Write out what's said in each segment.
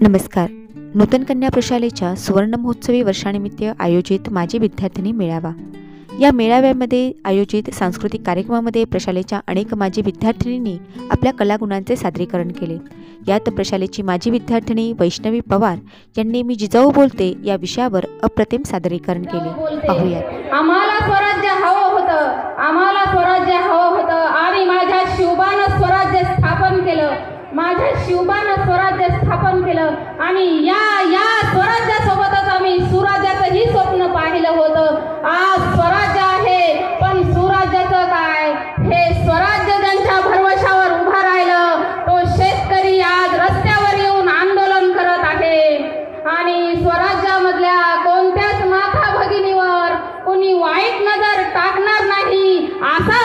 नमस्कार. नूतन कन्या प्रशालेच्या सुवर्ण महोत्सवी वर्षानिमित्त आयोजित माजी विद्यार्थिनी मेळावा. या मेळाव्यामध्ये आयोजित सांस्कृतिक कार्यक्रमामध्ये प्रशालेच्या अनेक माजी विद्यार्थिनींनी आपल्या कलागुणांचे सादरीकरण केले. यात प्रशालेची माजी विद्यार्थिनी वैष्णवी पवार यांनी मी जिजाऊ बोलते या विषयावर अप्रतिम सादरीकरण केले. पाहूयात. आम्हाला स्वराज्य हवं होतं. आम्हाला स्वराज्य हवं होतं. आणि माझ्या माझ्या शिवबानं स्वराज्य स्थापन केलं आणि या या स्वराज्यासोबतच आम्ही सुराज्याचंही स्वप्न पाहिलं होतं. आज स्वराज्य आहे पण सुराज्याचं काय? हे स्वराज्य ज्यांच्या भरवशावर उभा राहिलं तो शेतकरी आज रस्त्यावर येऊन आंदोलन करत आहे. आणि स्वराज्यामधल्या कोणत्याच माता भगिनीवर कोणी वाईट नजर टाकणार नाही असा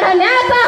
para me.